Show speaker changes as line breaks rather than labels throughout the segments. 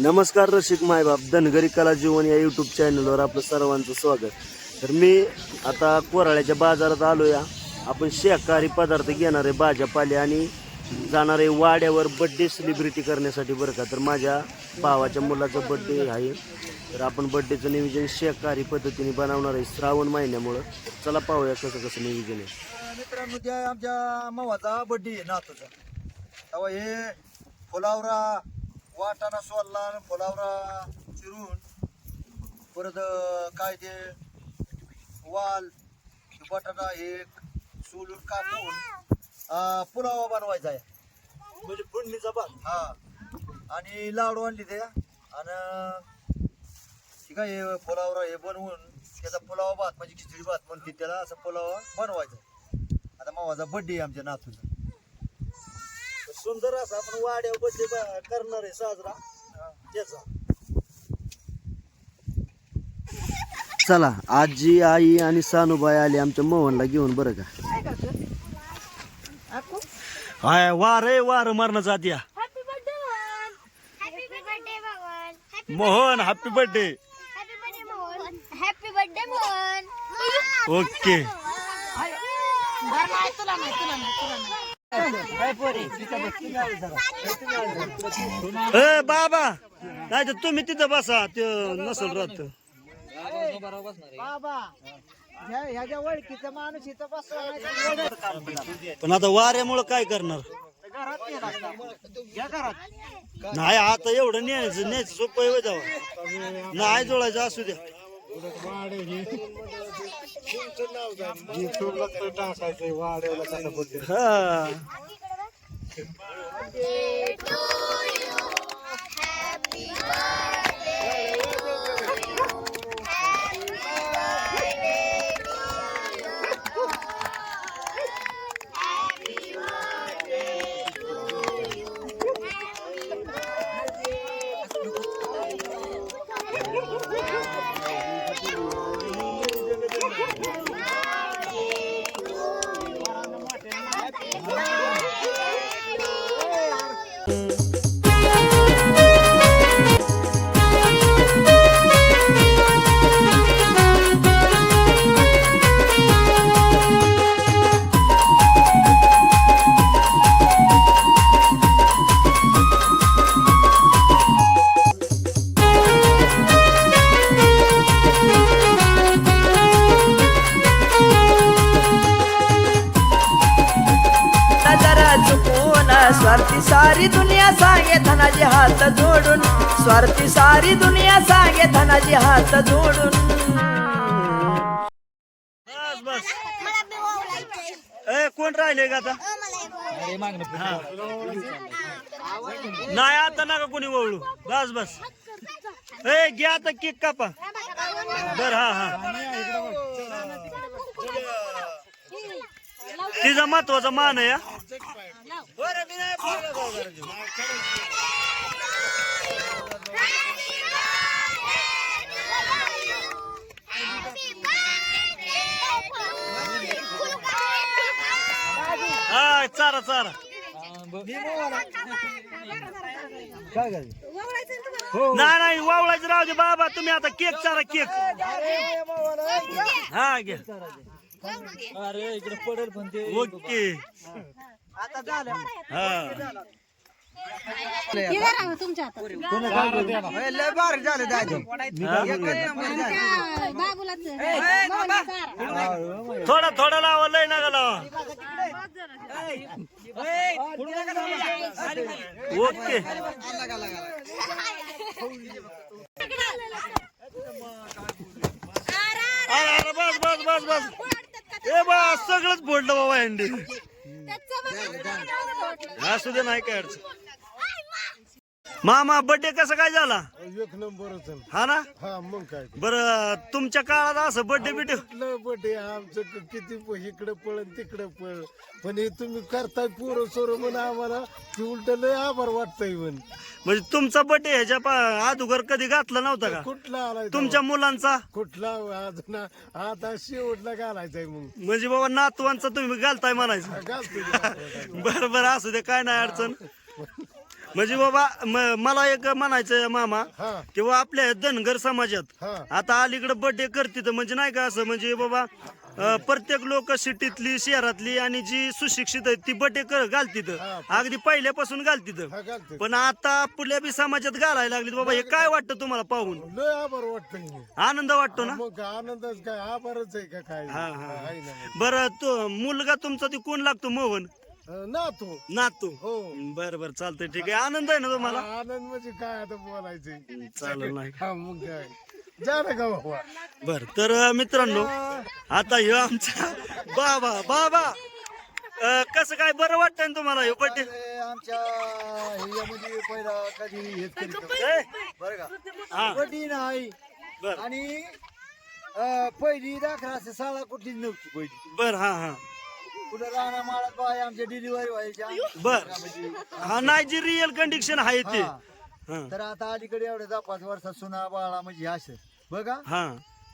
नमस्कार रसिक मायबाप धनगरी कला जीवन या यूट्यूब चॅनलवर आपलं सर्वांचं स्वागत. तर मी आता कोराळ्याच्या बाजारात आलो या आपण शाकाहारी पदार्थ घेणार आहे भाज्यापाले आणि जाणार आहे वाड्यावर बड्डे सेलिब्रिटी करण्यासाठी बरं का. तर माझ्या भावाच्या मुलाचा बड्डे आहे. तर आपण बड्डेचं नियोजन शाकाहारी पद्धतीने बनवणार आहे श्रावण महिन्यामुळं. चला पाहूया कसं कसं नियोजन आहे.
मित्रांनो त्या आमच्या मावाचा बड्डे आहे नातूचा तेव्हा हे फुलावरा वाटाणा सोलला फुलावरा चिरून परत काय ते वाल बटाटा हे सोलून कापून पुलावा बनवायचा आहे. म्हणजे फोडणीचा भात हा. आणि लाडू आणली ते. आणि ठीक आहे हे पुलावरा हे बनवून त्याचा पुलावा भात म्हणजे खिचडी भात म्हणते त्याला असं पुलावा बनवायचा आता मावाचा बड्डे आहे आमच्या नातूचा. सुंदर असा आपण वाड्या बड्डे करणार आहे साजरा. त्याचा.
चला आजी आई आणि सानूबाई आली आमच्या मोहनला घेऊन बरं का? हाय वार आहे वार
happy birthday Mohan happy birthday Mohan happy
Mohan happy birthday
birthday Mohan happy birthday Mohan
okay ए बाबा नाही तर तुम्ही तिथं बसा ते नसल राहत. पण आता वाऱ्यामुळं काय करणार? नाही आता एवढं न्यायचं न्यायचं सोपं जावं. नाही जोडायचं असू द्या. हा.
जरा स्वार्थी सारी दुनिया सांगे धनाजी हात जोडून. स्वार्थी सारी दुनिया सांगे धनाजी हात जोडून.
बस बस. ए कोण राहिले का आता? हा. नाही आता नका कोणी वळू. बस बस. ए घ्या आता केक कापा. बर हा हा. तिचा महत्त्वाचा मान आहे हा. चारा चारा. नाही नाही वावळायचं राहू दे बाबा तुम्ही आता केक चारा केक. हा घ्या ओके.
आता झालं.
हा.
तुमच्या हातात.
लय बारीक झालं दादी
थोडा थोडा लावा लय नका लावा. ओके. अरे अरे बस बस बस बस. ए बस सगळंच फोडलं बाबा हंडी असू दे नाही काय अडचण. मामा बर्थडे कसा काय झाला?
एक नंबरच आहे.
हा ना?
हा मग काय
बर तुमच्या काळात असं बर्थडे बिटे
कुठलं बटे आमचं क- किती प- इकडं पळ तिकडं पळ. पण हे तुम्ही करताय पोरं सोरं म्हणून आम्हाला ते उलट लय आभार वाटतंय म्हण.
म्हणजे तुमचा बर्थडे ह्याच्या पा- अगोदर कधी घातला नव्हता का?
कुठला आलाय तो?
तुमच्या मुलांचा?
कुठला? अजून आता शेवटला घालायचाय मग.
म्हणजे बाबा नातवांचा तुम्ही घालताय म्हणायचं.
घालतो
बरं बरं असू दे काय नाही अडचण. म्हणजे बाबा म- मला एक म्हणायचं मामा
हा.
किंवा आपल्या धनगर समाजात
हा.
आता अलीकडे बर्थडे करते म्हणजे नाही का असं म्हणजे बाबा अं, प्रत्येक लोक सिटीतली शहरातली आणि जी सुशिक्षित आहेत ती बर्थडे कर घालतीत. अगदी पहिल्यापासून घालतीत.
हा घालते
पण आता पुढल्या बी समाजात घालायला लागलीत बाबा हे काय वाटतं तुम्हाला पाहून?
लय आभार वाटतंय
आनंद वाटतो ना?
मग आनंदच काय आभारच आहे का काय?
हा, हा.
आहे ना. मग.
बरं तो मुलगा तुमचा ते कोण लागतो मोहन?
ना तू
नातू.
हो.
बरं बरं चालतंय ठीक आहे. आनंद आहे ना तुम्हाला?
आनंद म्हणजे काय आता बोलायचं?
चालेल नाही
हा मग काय. जा ना का बाबा.
बर तर अं, मित्रांनो आता ह्यो आमचा बाबा बाबा! अं, कसं काय बरं वाटतंय ना तुम्हाला ह्यो
अरे, आमच्या ह्याच्यामध्ये पहिला कधी हेच करीत नव्हतं. बरं का?
हा.
नाही.
बर.
आणि अं, पहिली दाखला असं शाळा कुठलीच नव्हती पहिली.
बर हा हा.
कुठं राहणार माळात बाय आमच्या डिलिव्हरी व्हायच्या
बर. हा नाही जी रिअल कंडिशन आहे ते.
हा.
हा.
तर आता अलीकडे एवढ्या दहा पाच वर्षात सुना बाळा म्हणजे असं बघा.
हा.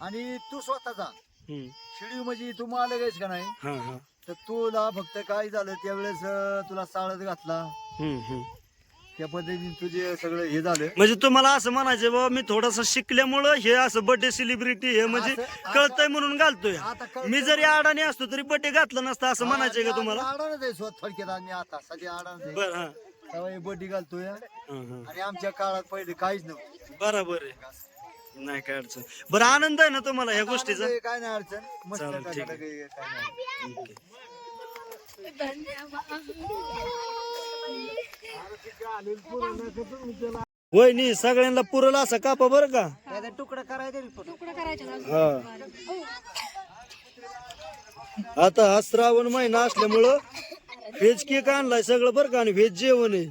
आणि तू स्वतःचा
हम्म,
शिडी म्हणजे तू मालक आहेस का नाही?
हा हा.
तर तुला फक्त काय झालं त्यावेळेस अं, तुला साळत घातला.
हम्म, हम्म.
त्या पद्धतीने तुझे सगळं हे झालं.
म्हणजे तुम्हाला असं म्हणायचं बाबा मी थोडस शिकल्यामुळं हे असं बर्थडे सेलिब्रिटी हे म्हणजे
असं-
कळतंय म्हणून घालतोय.
आता कळतंय
मी जरी अडाणी असतो तरी बर्थडे घातला नसता असं म्हणायचंय का तुम्हाला?
आडाणच आहे स्वतः थोडक्यात आम्ही आता सध्या आडाणच आहे.
बर हा.
बड्डी घालतोय.
हा, हा.
आणि आमच्या काळात पहिले काहीच नव्हतं.
बरोबर आहे. नाही काय अडचण. बरं आनंद आहे ना तुम्हाला ह्या गोष्टीचा
आनंद आहे, काय नाही अडचण. मस्त
चालेल,
काय नाही.
वहिनी सगळ्यांना पुरल असा कापा बरं का?
तुकडा करायचा
हा. आता हा श्रावण महिना असल्यामुळं व्हेज केक आणलाय सगळं बरं का? आणि व्हेज जेवण आहे.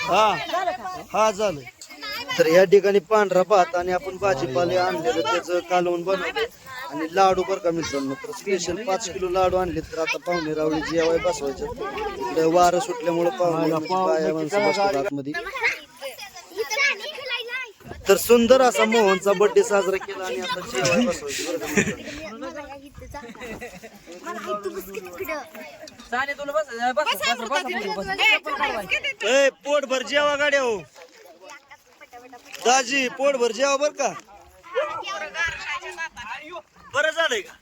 हा. हा झालं. तर या ठिकाणी पांढरा भात आणि आपण भाजीपाले आणलेलं त्याचं कालवण बनवलं आणि लाडू बरं का मित्रांनो तर स्पेशल पाच किलो लाडू आणले तर आता पाहुणे रावळी जेवाय बसवायचे इकडे वारं सुटल्यामुळे पाहुणे म्हणजे बाया माणसं बसतात आतमध्ये तर सुंदर असा मोहनचा बर्थडे साजरा केला आणि आता जेवाय बसवायचं. ए पोटभर जेवा गाड्या हो दाजी पोटभर जेवा बर का? बरं झालंय का?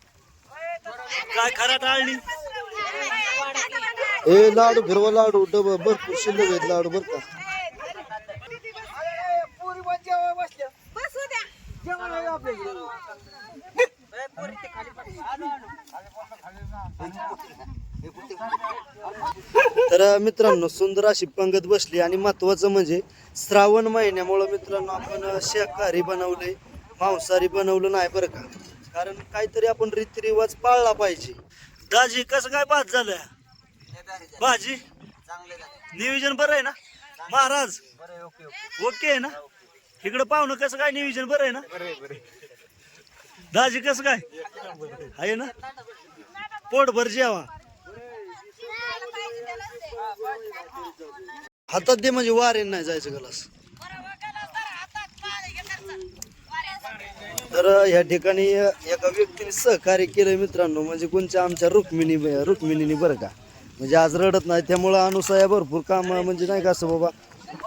काय खरा टाळणी ए लाडू फिरवा लाडू डब भरपूर शिल्लक आहेत लाडू बर का? तर मित्रांनो सुंदर अशी पंगत बसली आणि महत्वाचं म्हणजे श्रावण महिन्यामुळं मित्रांनो आपण शाकाहारी बनवले मांसाहारी बनवलं नाही बरं का? कारण काहीतरी आपण रीतिरिवाज पाळला पाहिजे. दाजी कसं काय भात झालं? भाजी? नियोजन बरं आहे ना? महाराज? ओके आहे ना? इकडं पाहुणं कसं काय नियोजन बरं आहे ना? दाजी कसं काय? आहे ना? पोटभर जेवा. हातात दे म्हणजे वारेन नाही जायचं गलास. तर ह्या ठिकाणी एका व्यक्तीने सहकार्य केलं मित्रांनो. म्हणजे कोणच्या आमच्या रुक्मिणी रुक्मिणीने बरं का? म्हणजे आज रडत नाही त्यामुळं अनुसया भरपूर काम म्हणजे नाही का असं बाबा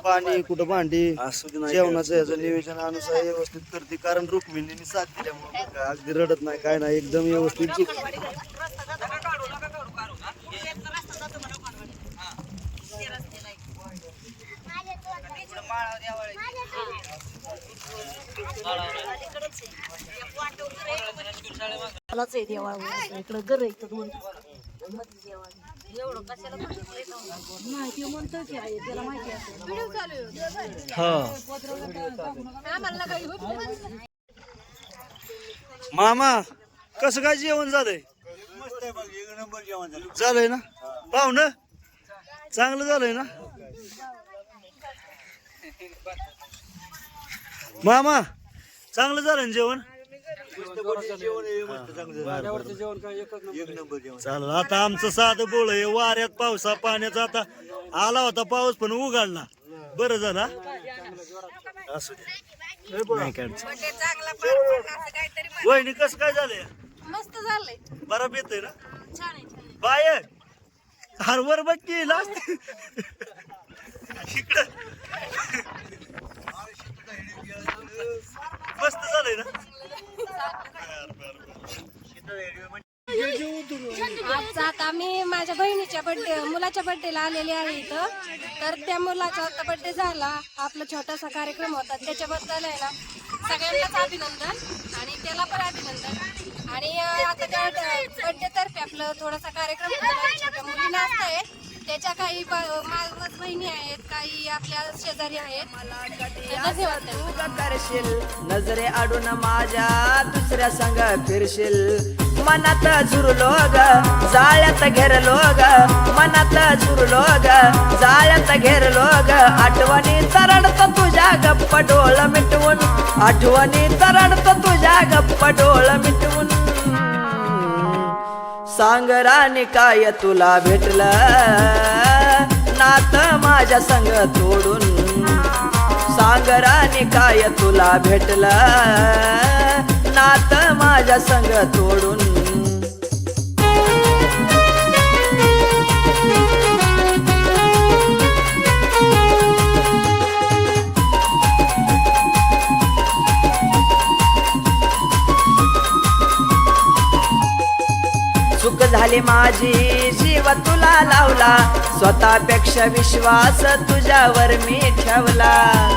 पाणी कुठं भांडी जेवणाचं याचं नियोजन अनुसया व्यवस्थित करते. कारण रुक्मिणीने साथ दिल्यामुळे अगदी रडत नाही काय नाही एकदम व्यवस्थित
मलाच आहे देवाळा इकडं घर आहे दोन. एवढं कशाला नाही ते म्हणतो की आहे त्याला माहिती असेल.
हा. मामा कसं काय जेवण झालंय?
मस्त आहे बघ, एक नंबर जेवण झालं.
झालंय ना? पाहुणं चांगलं झालंय ना? मामा चांगलं झालं ना जेवण? चालेल आता आमचं साधं बोळ आहे वाऱ्यात पावसा पाण्याचा आता आला होता पाऊस पण उघडला. बरं झाला असू द्या काय अडचण. वहिनी कसं काय झालंय
मस्त झालंय.
बरं येतंय ना. बाय हरवर बघ की लास्ट. इकडं. मस्त झालंय ना?
आजचा आता मी माझ्या बहिणीच्या बर्थडे मुलाच्या बर्थडेला आलेले आहे इथं. तर त्या मुलाचा आता बर्थडे झाला. आपला छोटासा कार्यक्रम होता. त्याच्याबद्दल आहे ना सगळ्यांनाच अभिनंदन आणि त्याला पण अभिनंदन. आणि आता त्या बर्थडे तर्फे आपलं थोडासा कार्यक्रम छोट्या मुली नाचत आहे त्याच्या काही मावस बहिणी आहेत काही आपल्या शेजारी आहेत.
करशील. नजरे आडून माझ्या दुसऱ्या संग फिरशील. मनात झुरलो ग जाळ्यात घेरलो ग. मनात झुरलो ग जाळ्यात घेरलो ग. आठवणी तरडत तुझ्या गप्प डोळ मिटवून. आठवणी तरडत तुझ्या गप्प डोळ मिटवून. सांग राणी काय तुला भेटलं? नात माझ्या संग तोडून सांग राणी काय तुला भेटलं? नात माझ्या संग तोडून जीव तुला लावला. स्वतःपेक्षा विश्वास तुझ्यावर मी ठेवला.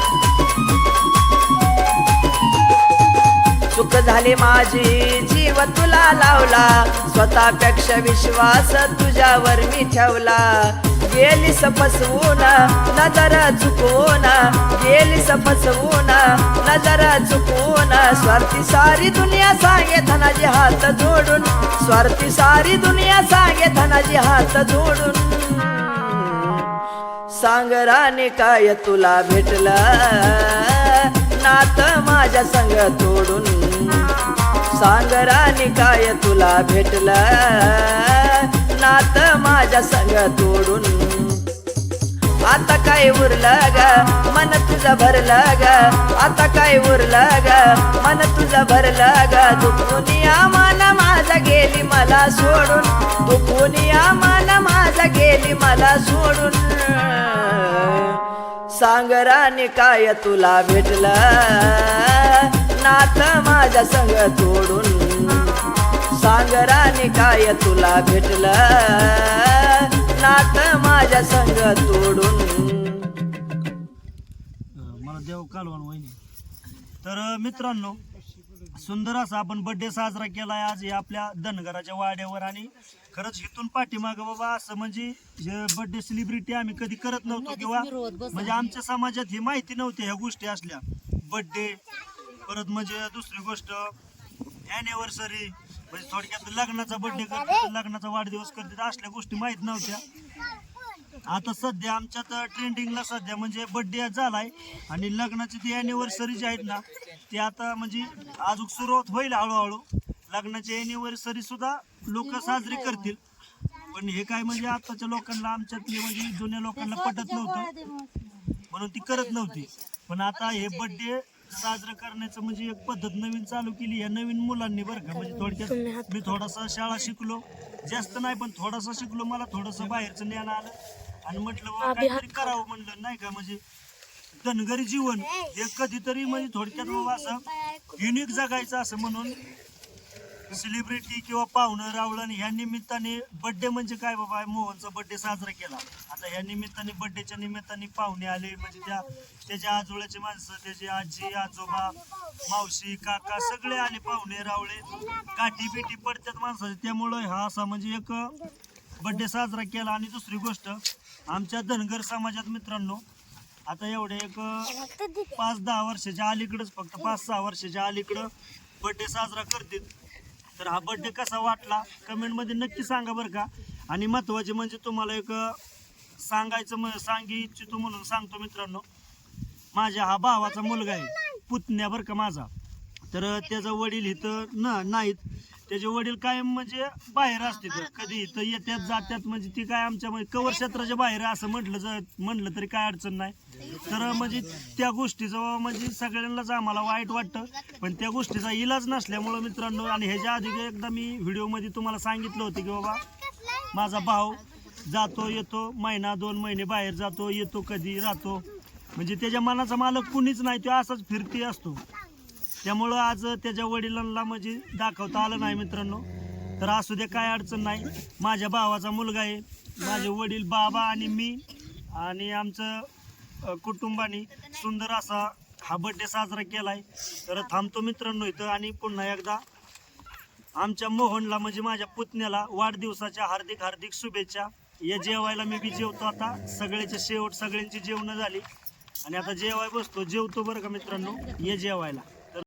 चूक झाली माझी. जीव तुला लावला. स्वतःपेक्षा विश्वास तुझ्यावर मी ठेवला. गेली सपसवून नजर चुकवून गेली सपसवून नजर चुकवून स्वार्थी सारी दुनिया सांगे धनाजी हात जोडून. स्वार्थी सारी दुनिया सांगे धनाजी हात जोडून. सांग राणी काय तुला भेटलं? नात माझ्या संग तोडून. सांग राणी काय तुला भेटलं? नात माझ्या संग तोडून. आता काय उरलं ग? मन तुझं भरलं ग. आता काय उरलं ग? मन तुझं भरलं ग. दुखून मन माझा गेली मला सोडून. दुखून मन माझा गेली मला सोडून. सांग राणी काय तुला भेटलं? नात माझ्या संग तोडून. सांग राणी काय तुला भेटलं? नात माझ्या संग तोडून.
मला देव कालवण वहिनी. तर मित्रांनो सुंदर असा आपण बर्थडे साजरा केलाय आज हे आपल्या धनगराच्या वाड्यावर आणि खरंच इथून पाठीमाग बाबा असं म्हणजे बर्थडे सेलिब्रिटी आम्ही कधी करत नव्हतो किंवा म्हणजे आमच्या समाजात ही माहिती नव्हती ह्या गोष्टी असल्या. बर्थडे परत म्हणजे दुसरी गोष्ट अॅनिव्हर्सरी म्हणजे थोडक्यात लग्नाचा बर्थडे करतात लग्नाचा वाढदिवस करतात असल्या गोष्टी माहीत नव्हत्या. आता सध्या आमच्यात ट्रेंडिंगला सध्या म्हणजे बर्थडे झालाय आणि लग्नाची ती अॅनिव्हर्सरी जी आहेत ना ती आता म्हणजे अजून सुरुवात होईल हळूहळू. लग्नाची अॅनिव्हर्सरी सुद्धा लोक साजरी करतील. पण हे काय म्हणजे आताच्या लोकांना आमच्यातली म्हणजे जुन्या लोकांना पटत नव्हतं. म्हणून ती करत नव्हती. पण आता हे बर्थडे साजरं करण्याचं म्हणजे एक पद्धत नवीन चालू केली. या नवीन मुलांनी बरं का म्हणजे थोडक्यात मी थोडासा शाळा शिकलो. जास्त नाही पण थोडासा शिकलो. मला थोडंसं बाहेरचं ज्ञान आलं. आणि म्हटलं बाबा काहीतरी करावं म्हणलं. नाही का म्हणजे धनगरी जीवन. हे कधीतरी म्हणजे थोडक्यात बाबा असं युनिक जगायचं असं म्हणून सेलिब्रिटी किंवा पाहुणं रावळण ह्या निमित्ताने बर्थडे म्हणजे काय बाबा? मोहनचा बर्थडे साजरा केला. आता ह्या निमित्ताने बर्थडेच्या निमित्ताने पाहुणे आले म्हणजे त्या त्याच्या आजोळ्याचे माणसं त्याचे आजी आजोबा मावशी काका सगळे आले पाहुणे रावळे. काठी बिठी पडतात माणसाचे. त्यामुळं हा असा म्हणजे एक बर्थडे साजरा केला. आणि दुसरी गोष्ट आमच्या धनगर समाजात मित्रांनो आता एवढे एक पाच दहा वर्षाच्या अलीकडंच फक्त पाच सहा वर्षाच्या अलीकडं बर्थडे साजरा करतील. तर हा बर्थडे कसा वाटला? कमेंटमध्ये नक्की सांगा बरं का. आणि महत्त्वाचे म्हणजे तुम्हाला एक सांगायचं म सांगी इच्छितो म्हणून सांगतो मित्रांनो. माझ्या हा भावाचा मुलगा आहे पुतण्या बरं का माझा. तर त्याचा वडील इथं न नाहीत. त्याचे वडील कायम म्हणजे बाहेर असते तर कधी इथं येत्यात जात्यात म्हणजे ती काय आमच्या म्हणजे कवर क्षेत्राच्या बाहेर असं म्हटलं जर म्हणलं तरी काय अडचण नाही. तर म्हणजे त्या गोष्टीचं म्हणजे सगळ्यांनाच आम्हाला वाईट वाटतं. पण त्या गोष्टीचा इलाज नसल्यामुळं मित्रांनो आणि ह्याच्या आधी एकदा मी व्हिडिओमध्ये तुम्हाला सांगितलं होतं की बाबा माझा भाऊ जातो येतो महिना दोन महिने बाहेर जातो येतो कधी राहतो. म्हणजे त्याच्या मनाचा मालक कुणीच नाही तो असाच फिरती असतो. त्यामुळं आज त्याच्या वडिलांना म्हणजे दाखवता आलं नाही मित्रांनो. तर असू दे काय अडचण नाही. माझ्या भावाचा मुलगा आहे. माझे वडील बाबा आणि मी आणि आमचं कुटुंबानी कुटुंबाने सुंदर असा हा बड्डे साजरा केलाय. तर थांबतो मित्रांनो इथं आणि पुन्हा एकदा आमच्या मोहनला म्हणजे माझ्या पुतण्याला वाढदिवसाच्या हार्दिक हार्दिक शुभेच्छा. या जेवायला मी बी जेवतो आता. सगळ्याचे शेवट सगळ्यांची जेवणं झाली. आणि आता जेवाय बसतो. जेवतो बरं का मित्रांनो? ये जेवायला.